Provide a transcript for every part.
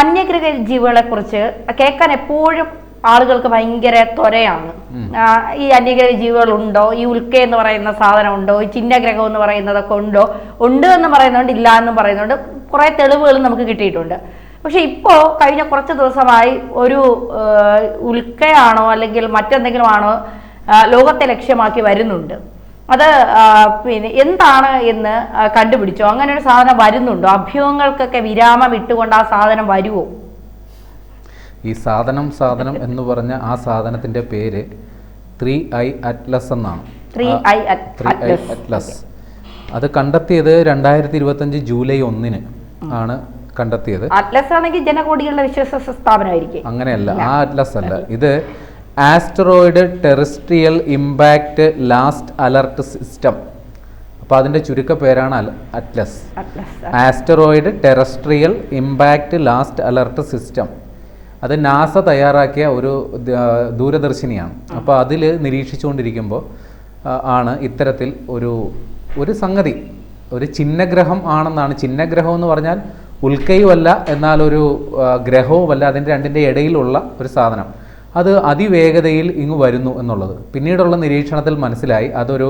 അന്യഗ്രഹ ജീവികളെ കുറിച്ച് കേൾക്കാൻ എപ്പോഴും ആളുകൾക്ക് ഭയങ്കര ത്വരയാണ്. ഈ അന്യഗ്രഹ ജീവികൾ ഉണ്ടോ ഈ ഉൽക്ക എന്ന് പറയുന്ന സാധനം ഉണ്ടോ ഈ ചിഹ്നഗ്രഹം എന്ന് പറയുന്നതൊക്കെ ഉണ്ടോ? ഉണ്ട് എന്ന് പറയുന്നുണ്ട് ഇല്ല എന്ന് പറയുന്നുണ്ട് കുറെ തെളിവുകൾ നമുക്ക് കിട്ടിയിട്ടുണ്ട്. പക്ഷെ ഇപ്പോ കഴിഞ്ഞ കുറച്ച് ദിവസമായി ഒരു ഉൽക്കയാണോ അല്ലെങ്കിൽ മറ്റെന്തെങ്കിലും ആണോ ലോകത്തെ ലക്ഷ്യമാക്കി വരുന്നുണ്ട്. അത് പിന്നെ എന്താണ് എന്ന് കണ്ടുപിടിച്ചോ? അങ്ങനെ ഒരു സാധനം വരുന്നുണ്ടോ? അഭ്യൂഹങ്ങൾക്കൊക്കെ വിരാമം ഇട്ടുകൊണ്ട് ആ സാധനം വരുമോ ഈ സാധനം സാധനം എന്ന് പറഞ്ഞ ആ സാധനത്തിന്റെ പേര് ത്രീ ഐ അറ്റ്ലസ് എന്നാണ്. ത്രീ ആ, ത്രീ ഐ അറ്റ്ലസ്. അത് കണ്ടെത്തിയത് രണ്ടായിരത്തി ഇരുപത്തഞ്ച് ജൂലൈ ഒന്നിന് ആണ് കണ്ടെത്തിയത്. അറ്റ്ലസ് ആണെങ്കിൽ ജനകോടികളുടെ വിശ്വാസ സ്ഥാപനമായിരിക്കും. അങ്ങനെയല്ല ആ അറ്റ്ലസ് അല്ല. ഇത് asteroid terrestrial impact last alert system. അപ്പോൾ അതിന്റെ ചുരുക്ക പേരാണ് അല- ATLAS. Asteroid terrestrial impact last alert system. അത് നാസ തയ്യാറാക്കിയ ഒരു ദൂരദർശിനിയാണ്. അപ്പോൾ അതിൽ നിരീക്ഷിച്ചുകൊണ്ടിരിക്കുമ്പോൾ ആണ് ഇത്തരത്തിൽ ഒരു ഒരു സംഗതി. ഒരു ചിഹ്നഗ്രഹം ആണെന്നാണ്. ചിഹ്നഗ്രഹം എന്ന് പറഞ്ഞാൽ ഉൽക്കയുമല്ല എന്നാൽ ഒരു ഗ്രഹവുമല്ല അതിന്റെ രണ്ടിന്റെ ഇടയിലുള്ള ഒരു സാധനം. അത് അതിവേഗതയിൽ ഇങ്ങ് വരുന്നു എന്നുള്ളത്. പിന്നീടുള്ള നിരീക്ഷണത്തിൽ മനസ്സിലായി അതൊരു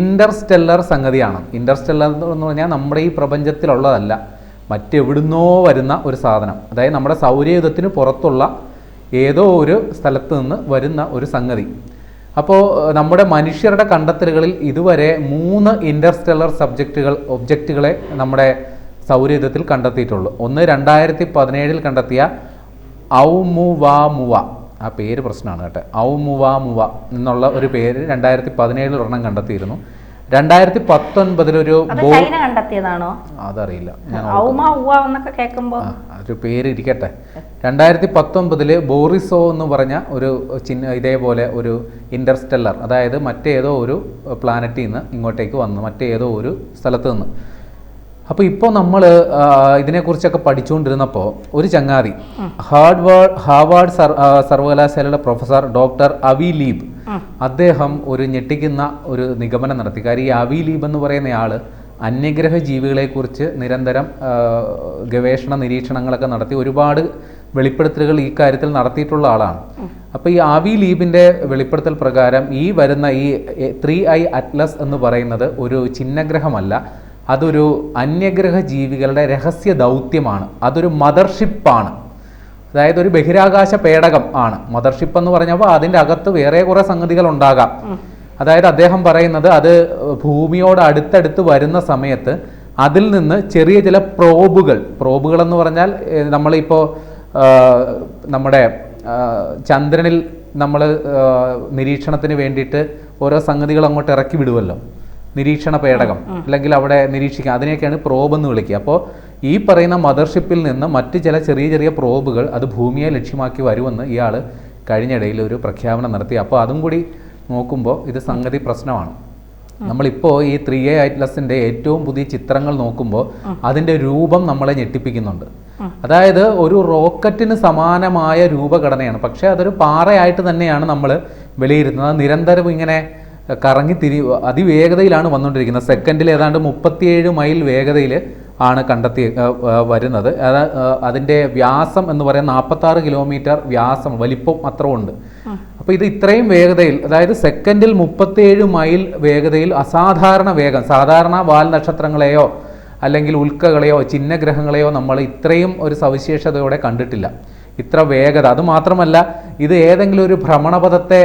ഇന്റർസ്റ്റെല്ലർ സംഗതിയാണ്. ഇന്റർസ്റ്റെല്ലർ എന്ന് പറഞ്ഞാൽ നമ്മുടെ ഈ പ്രപഞ്ചത്തിലുള്ളതല്ല. മറ്റെവിടുന്നോ വരുന്ന ഒരു സാധനം. അതായത് നമ്മുടെ സൗരയുധത്തിന് പുറത്തുള്ള ഏതോ ഒരു സ്ഥലത്ത് നിന്ന് വരുന്ന ഒരു സംഗതി. അപ്പോൾ നമ്മുടെ മനുഷ്യരുടെ കണ്ടെത്തലുകളിൽ ഇതുവരെ മൂന്ന് ഇന്റർസ്റ്റെല്ലർ സബ്ജക്റ്റുകൾ ഒബ്ജക്റ്റുകളെ നമ്മുടെ സൗരയുധത്തിൽ കണ്ടെത്തിയിട്ടുള്ളൂ. ഒന്ന് രണ്ടായിരത്തി പതിനേഴിൽ കണ്ടെത്തിയ ഔമുവാമുവ. ആ പേര് പ്രശ്നമാണ് കേട്ടോ. ഔമുവാമുവ എന്നുള്ള ഒരു പേര് രണ്ടായിരത്തി പതിനേഴിൽ ഒരെണ്ണം കണ്ടെത്തിയിരുന്നു. രണ്ടായിരത്തി പത്തൊൻപതിലൊരു ഒരു കണ്ടെത്തിയതാണോ? അതറിയില്ല. എന്നൊക്കെ കേൾക്കുമ്പോൾ ഒരു പേര് ഇരിക്കട്ടെ രണ്ടായിരത്തി പത്തൊൻപതിൽ ബോറിസോ എന്ന് പറഞ്ഞ ഒരു ചിഹ്ന ഇതേപോലെ ഒരു ഇന്റർസ്റ്റെല്ലർ അതായത് മറ്റേതോ ഒരു പ്ലാനറ്റിൽ നിന്ന് ഇങ്ങോട്ടേക്ക് വന്നു മറ്റേതോ ഒരു സ്ഥലത്ത് നിന്ന്. അപ്പോൾ ഇപ്പോൾ നമ്മൾ ഇതിനെക്കുറിച്ചൊക്കെ പഠിച്ചുകൊണ്ടിരുന്നപ്പോൾ ഒരു ചങ്ങാതി ഹാർവാർഡ് സർ സർവകലാശാലയുടെ പ്രൊഫസർ ഡോക്ടർ അവി ലീബ് അദ്ദേഹം ഒരു ഞെട്ടിക്കുന്ന ഒരു നിഗമനം നടത്തി. കാര്യം ഈ അവി ലീബ് എന്ന് പറയുന്നയാൾ അന്യഗ്രഹ ജീവികളെക്കുറിച്ച് നിരന്തരം ഗവേഷണ നിരീക്ഷണങ്ങളൊക്കെ നടത്തി ഒരുപാട് വെളിപ്പെടുത്തലുകൾ ഈ കാര്യത്തിൽ നടത്തിയിട്ടുള്ള ആളാണ്. അപ്പോൾ ഈ ആവി ലീബിന്റെ വെളിപ്പെടുത്തൽ പ്രകാരം ഈ വരുന്ന ഈ ത്രീ ഐ അറ്റ്ലസ് എന്ന് പറയുന്നത് ഒരു ചിഹ്നഗ്രഹമല്ല അതൊരു അന്യഗ്രഹ ജീവികളുടെ രഹസ്യ ദൗത്യമാണ്. അതൊരു മദർഷിപ്പാണ്. അതായത് ഒരു ബഹിരാകാശ പേടകം ആണ്. മദർഷിപ്പ് എന്ന് പറഞ്ഞപ്പോൾ അതിന്റെ അകത്ത് വേറെ കുറേ സംഗതികൾ ഉണ്ടാകാം. അതായത് അദ്ദേഹം പറയുന്നത് അത് ഭൂമിയോട് അടുത്തടുത്ത് വരുന്ന സമയത്ത് അതിൽ നിന്ന് ചെറിയ ചില പ്രോബുകൾ പ്രോബുകൾ എന്ന് പറഞ്ഞാൽ നമ്മളിപ്പോൾ നമ്മുടെ ചന്ദ്രനിൽ നമ്മൾ നിരീക്ഷണത്തിന് വേണ്ടിയിട്ട് ഓരോ സംഗതികൾ അങ്ങോട്ട് ഇറക്കി വിടുമല്ലോ നിരീക്ഷണ പേടകം അല്ലെങ്കിൽ അവിടെ നിരീക്ഷിക്കുക അതിനെയൊക്കെയാണ് പ്രോബ് എന്ന് വിളിക്കുക. അപ്പോൾ ഈ പറയുന്ന മദർഷിപ്പിൽ നിന്ന് മറ്റ് ചില ചെറിയ ചെറിയ പ്രോബുകൾ അത് ഭൂമിയെ ലക്ഷ്യമാക്കി വരുമെന്ന് ഇയാൾ കഴിഞ്ഞിടയിൽ ഒരു പ്രഖ്യാപനം നടത്തി. അപ്പോൾ അതും കൂടി നോക്കുമ്പോൾ ഇത് സംഗതി പ്രശ്നമാണ്. നമ്മളിപ്പോൾ ഈ ത്രീ എ ഐറ്റ്ലസിന്റെ ഏറ്റവും പുതിയ ചിത്രങ്ങൾ നോക്കുമ്പോൾ അതിന്റെ രൂപം നമ്മളെ ഞെട്ടിപ്പിക്കുന്നുണ്ട്. അതായത് ഒരു റോക്കറ്റിന് സമാനമായ രൂപഘടനയാണ്. പക്ഷേ അതൊരു പാറയായിട്ട് തന്നെയാണ് നമ്മൾ വിലയിരുത്തുന്നത് നിരന്തരം ഇങ്ങനെ കറങ്ങി തിരി അതിവേഗതയിലാണ് വന്നുകൊണ്ടിരിക്കുന്നത്. സെക്കൻഡിൽ ഏതാണ്ട് മുപ്പത്തിയേഴ് മൈൽ വേഗതയിൽ ആണ് കണ്ടെത്തി വരുന്നത്. അത് അതിന്റെ വ്യാസം എന്ന് പറയുന്നത് നാൽപ്പത്താറ് കിലോമീറ്റർ വ്യാസം വലിപ്പം അത്രമുണ്ട് അപ്പോൾ ഇത് ഇത്രയും വേഗതയിൽ അതായത് സെക്കൻഡിൽ മുപ്പത്തിയേഴ് മൈൽ വേഗതയിൽ അസാധാരണ വേഗം സാധാരണ വാൽ നക്ഷത്രങ്ങളെയോ അല്ലെങ്കിൽ ഉൽക്കകളെയോ ചിഹ്നഗ്രഹങ്ങളെയോ നമ്മൾ ഇത്രയും ഒരു സവിശേഷതയോടെ കണ്ടിട്ടില്ല. ഇത്ര വേഗത. അതുമാത്രമല്ല ഇത് ഏതെങ്കിലും ഒരു ഭ്രമണപഥത്തെ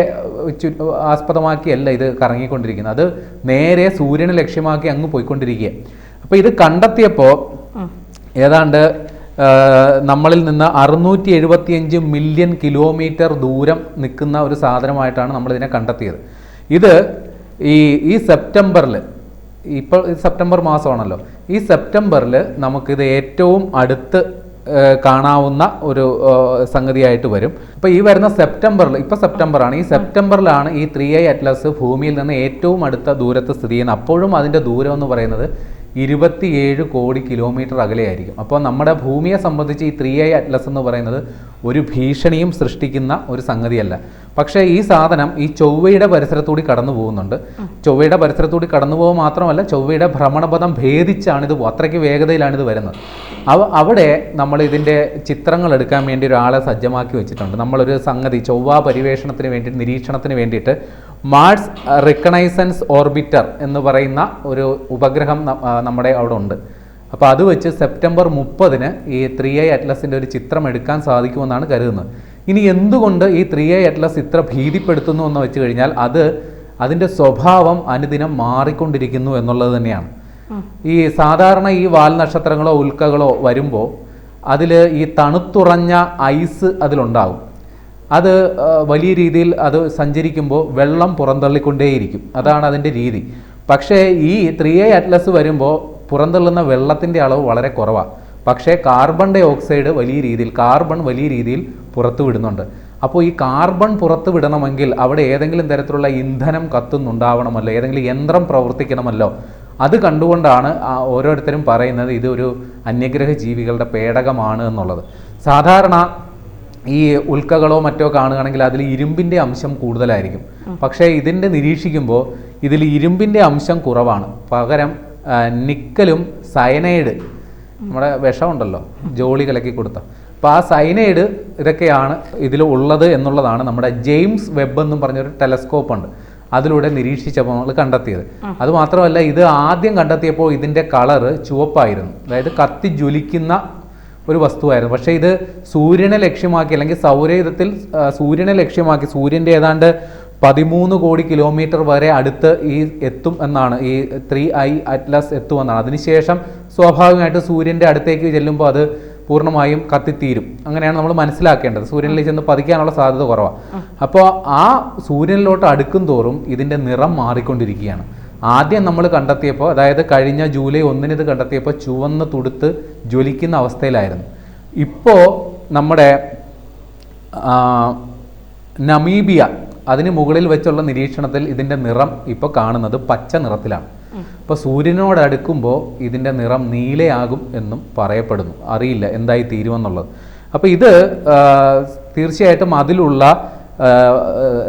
ആസ്പദമാക്കിയല്ല ഇത് കറങ്ങിക്കൊണ്ടിരിക്കുന്നത്. അത് നേരെ സൂര്യനെ ലക്ഷ്യമാക്കി അങ്ങ് പോയിക്കൊണ്ടിരിക്കുക. അപ്പോൾ ഇത് കണ്ടെത്തിയപ്പോൾ ഏതാണ്ട് നമ്മളിൽ നിന്ന് അറുന്നൂറ്റി എഴുപത്തിയഞ്ച് മില്യൺ കിലോമീറ്റർ ദൂരം നിൽക്കുന്ന ഒരു സാധനമായിട്ടാണ് നമ്മൾ ഇതിനെ കണ്ടെത്തിയത്. ഇത് ഈ ഈ സെപ്റ്റംബറിൽ ഇപ്പോൾ സെപ്റ്റംബർ മാസമാണല്ലോ. ഈ സെപ്റ്റംബറിൽ നമുക്കിത് ഏറ്റവും അടുത്ത് കാണാവുന്ന ഒരു സംഗതിയായിട്ട് വരും. അപ്പോൾ ഈ വരുന്ന സെപ്റ്റംബറിൽ ഇപ്പോൾ സെപ്റ്റംബറാണ്. ഈ സെപ്റ്റംബറിലാണ് ഈ ത്രീ ഐ അറ്റ്ലസ് ഭൂമിയിൽ നിന്ന് ഏറ്റവും അടുത്ത ദൂരത്ത് സ്ഥിതി ചെയ്യുന്നത്. അപ്പോഴും അതിന്റെ ദൂരം എന്ന് പറയുന്നത് ഇരുപത്തിയേഴ് കോടി കിലോമീറ്റർ അകലെയായിരിക്കും. അപ്പോൾ നമ്മുടെ ഭൂമിയെ സംബന്ധിച്ച് ഈ ത്രീ ഐ അറ്റ്ലസ് എന്ന് പറയുന്നത് ഒരു ഭീഷണിയും സൃഷ്ടിക്കുന്ന ഒരു സംഗതിയല്ല. പക്ഷേ ഈ സാധനം ഈ ചൊവ്വയുടെ പരിസരത്തൂടി കടന്നു പോകുന്നുണ്ട്. ചൊവ്വയുടെ പരിസരത്തൂടി കടന്നു പോകുക മാത്രമല്ല ചൊവ്വയുടെ ഭ്രമണപഥം ഭേദിച്ചാണിത് അത്രയ്ക്ക് വേഗതയിലാണിത് വരുന്നത്. അവ അവിടെ നമ്മൾ ഇതിന്റെ ചിത്രങ്ങൾ എടുക്കാൻ വേണ്ടി ഒരാളെ സജ്ജമാക്കി വെച്ചിട്ടുണ്ട്. നമ്മളൊരു സംഗതി ചൊവ്വ പരിവേഷണത്തിന് വേണ്ടി നിരീക്ഷണത്തിന് വേണ്ടിയിട്ട് മാർസ് റിക്കണൈസൻസ് ഓർബിറ്റർ എന്ന് പറയുന്ന ഒരു ഉപഗ്രഹം നമ്മുടെ അവിടെ ഉണ്ട്. അപ്പോൾ അത് വെച്ച് സെപ്റ്റംബർ മുപ്പതിന് ഈ ത്രീ ഐ അറ്റ്ലസിന്റെ ഒരു ചിത്രം എടുക്കാൻ സാധിക്കുമെന്നാണ് കരുതുന്നത്. ഇനി എന്തുകൊണ്ട് ഈ ത്രീ ഐ അറ്റ്ലസ് ഇത്ര ഭീതിപ്പെടുത്തുന്നു എന്ന് വെച്ച് കഴിഞ്ഞാൽ അത് അതിന്റെ സ്വഭാവം അനുദിനം മാറിക്കൊണ്ടിരിക്കുന്നു എന്നുള്ളത് തന്നെയാണ്. ഈ സാധാരണ ഈ വാൽ നക്ഷത്രങ്ങളോ ഉൽക്കകളോ വരുമ്പോൾ അതിൽ ഈ തണുത്തുറഞ്ഞ ഐസ് അതിലുണ്ടാകും അത് വലിയ രീതിയിൽ അത് സഞ്ചരിക്കുമ്പോൾ വെള്ളം പുറന്തള്ളിക്കൊണ്ടേയിരിക്കും. അതാണ് അതിന്റെ രീതി. പക്ഷേ ഈ ത്രീ ഐ അറ്റ്ലസ് വരുമ്പോൾ പുറന്തള്ളുന്ന വെള്ളത്തിന്റെ അളവ് വളരെ കുറവാണ് പക്ഷേ കാർബൺ ഡൈ ഓക്സൈഡ് വലിയ രീതിയിൽ കാർബൺ വലിയ രീതിയിൽ പുറത്തു വിടുന്നുണ്ട്. അപ്പോൾ ഈ കാർബൺ പുറത്തു വിടണമെങ്കിൽ അവിടെ ഏതെങ്കിലും തരത്തിലുള്ള ഇന്ധനം കത്തുന്നുണ്ടാവണമല്ലോ ഏതെങ്കിലും യന്ത്രം പ്രവർത്തിക്കണമല്ലോ. അത് കണ്ടുകൊണ്ടാണ് ഓരോരുത്തരും പറയുന്നത് ഇത് ഒരു അന്യഗ്രഹ ജീവികളുടെ പേടകമാണ് എന്നുള്ളത്. സാധാരണ ഈ ഉൽക്കകളോ മറ്റോ കാണുകയാണെങ്കിൽ അതിൽ ഇരുമ്പിന്റെ അംശം കൂടുതലായിരിക്കും. പക്ഷേ ഇതിന്റെ നിരീക്ഷിക്കുമ്പോൾ ഇതിൽ ഇരുമ്പിന്റെ അംശം കുറവാണ്. പകരം നിക്കലും സയനൈഡ് നമ്മുടെ വിഷമുണ്ടല്ലോ ജോളി കലക്കി കൊടുത്ത. അപ്പോൾ ആ സൈനൈഡ് ഇതൊക്കെയാണ് ഇതിൽ ഉള്ളത് എന്നുള്ളതാണ് നമ്മുടെ ജെയിംസ് വെബ് എന്നും പറഞ്ഞൊരു ടെലസ്കോപ്പ് ഉണ്ട്. അതിലൂടെ നിരീക്ഷിച്ചപ്പോൾ നമ്മൾ കണ്ടെത്തിയത്. അത് മാത്രമല്ല ഇത് ആദ്യം കണ്ടെത്തിയപ്പോൾ ഇതിന്റെ കളറ് ചുവപ്പായിരുന്നു. അതായത് കത്തി ജ്വലിക്കുന്ന ഒരു വസ്തുവായിരുന്നു. പക്ഷേ ഇത് സൂര്യനെ ലക്ഷ്യമാക്കി അല്ലെങ്കിൽ സൗരയുധത്തിൽ സൂര്യനെ ലക്ഷ്യമാക്കി സൂര്യന്റെ ഏതാണ്ട് പതിമൂന്ന് കോടി കിലോമീറ്റർ വരെ അടുത്ത് ഈ എത്തും എന്നാണ്. ഈ ത്രീ ഐ അറ്റ്ലസ് എത്തുമെന്നാണ്. അതിനുശേഷം സ്വാഭാവികമായിട്ട് സൂര്യന്റെ അടുത്തേക്ക് ചെല്ലുമ്പോൾ അത് പൂർണമായും കത്തിത്തീരും. അങ്ങനെയാണ് നമ്മൾ മനസ്സിലാക്കേണ്ടത്. സൂര്യനിൽ ചെന്ന് പതിക്കാനുള്ള സാധ്യത കുറവാണ് അപ്പോൾ ആ സൂര്യനിലോട്ട് അടുക്കും തോറും ഇതിന്റെ നിറം മാറിക്കൊണ്ടിരിക്കുകയാണ്. ആദ്യം നമ്മൾ കണ്ടെത്തിയപ്പോൾ അതായത് കഴിഞ്ഞ ജൂലൈ ഒന്നിന് ഇത് കണ്ടെത്തിയപ്പോൾ ചുവന്ന് തുടുത്ത് ജ്വലിക്കുന്ന അവസ്ഥയിലായിരുന്നു. ഇപ്പോൾ നമ്മുടെ നമീബിയ അതിന് മുകളിൽ വെച്ചുള്ള നിരീക്ഷണത്തിൽ ഇതിന്റെ നിറം ഇപ്പോൾ കാണുന്നത് പച്ച നിറത്തിലാണ്. ഇപ്പോൾ സൂര്യനോട് അടുക്കുമ്പോൾ ഇതിന്റെ നിറം നീലയാകും എന്നും പറയപ്പെടുന്നു. അറിയില്ല എന്തായി തീരുമെന്നുള്ളത്. അപ്പോൾ ഇത് തീർച്ചയായിട്ടും അതിലുള്ള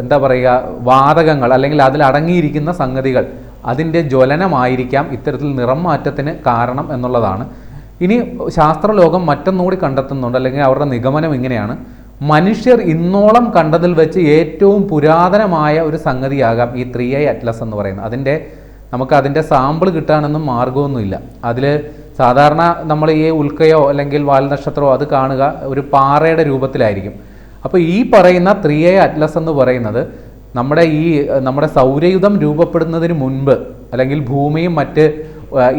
എന്താ പറയുക വാതകങ്ങൾ അല്ലെങ്കിൽ അതിൽ അടങ്ങിയിരിക്കുന്ന സംഗതികൾ അതിന്റെ ജ്വലനമായിരിക്കാം ഇത്തരത്തിൽ നിറം മാറ്റത്തിന് കാരണം എന്നുള്ളതാണ്. ഇനി ശാസ്ത്രലോകം മറ്റൊന്നുകൂടി കണ്ടെത്തുന്നുണ്ട് അല്ലെങ്കിൽ അവരുടെ നിഗമനം ഇങ്ങനെയാണ്. മനുഷ്യർ ഇന്നോളം കണ്ടതിൽ വെച്ച് ഏറ്റവും പുരാതനമായ ഒരു സംഗതിയാകാം ഈ ത്രീ ഐ അറ്റ്ലസ് എന്ന് പറയുന്നത്. അതിന്റെ നമുക്ക് അതിന്റെ സാമ്പിൾ കിട്ടാനൊന്നും മാർഗമൊന്നുമില്ല അതിൽ സാധാരണ നമ്മൾ ഈ ഉൽക്കയോ അല്ലെങ്കിൽ വാൽനക്ഷത്രമോ അത് കാണുക ഒരു പാറയുടെ രൂപത്തിലായിരിക്കും. അപ്പോൾ ഈ പറയുന്ന ത്രീ ഐ അറ്റ്ലസ് എന്ന് പറയുന്നത് നമ്മുടെ ഈ നമ്മുടെ സൗരയുധം രൂപപ്പെടുന്നതിന് മുൻപ് അല്ലെങ്കിൽ ഭൂമിയും മറ്റ്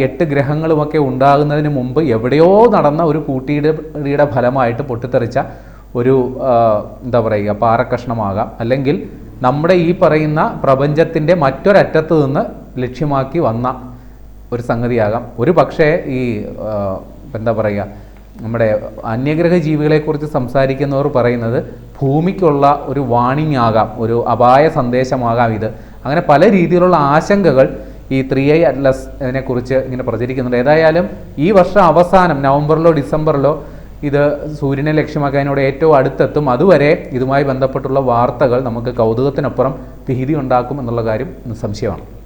എട്ട് ഗ്രഹങ്ങളുമൊക്കെ ഉണ്ടാകുന്നതിന് മുമ്പ് എവിടെയോ നടന്ന ഒരു കൂട്ടിയിടിയുടെ ഫലമായിട്ട് പൊട്ടിത്തെറിച്ച ഒരു എന്താ പറയുക പാറക്കഷ്ണമാകാം. അല്ലെങ്കിൽ നമ്മുടെ ഈ പറയുന്ന പ്രപഞ്ചത്തിന്റെ മറ്റൊരറ്റത്ത് നിന്ന് ലക്ഷ്യമാക്കി വന്ന ഒരു സംഗതിയാകാം. ഒരു പക്ഷേ ഈ എന്താ പറയുക നമ്മുടെ അന്യഗ്രഹ ജീവികളെക്കുറിച്ച് സംസാരിക്കുന്നവർ പറയുന്നത് ഭൂമിക്കുള്ള ഒരു വാണിംഗ് ആകാം ഒരു അപായ സന്ദേശമാകാം ഇത്. അങ്ങനെ പല രീതിയിലുള്ള ആശങ്കകൾ ഈ ത്രീ ഐ അറ്റ്ലസ് ഇതിനെക്കുറിച്ച് ഇങ്ങനെ പ്രചരിക്കുന്നുണ്ട്. ഏതായാലും ഈ വർഷം അവസാനം നവംബറിലോ ഡിസംബറിലോ ഇത് സൂര്യനെ ലക്ഷ്യമാക്കി അതിനോട് ഏറ്റവും അടുത്തെത്തും. അതുവരെ ഇതുമായി ബന്ധപ്പെട്ടുള്ള വാർത്തകൾ നമുക്ക് കൗതുകത്തിനപ്പുറം ഭീതി ഉണ്ടാക്കും എന്നുള്ള കാര്യം സംശയമാണ്.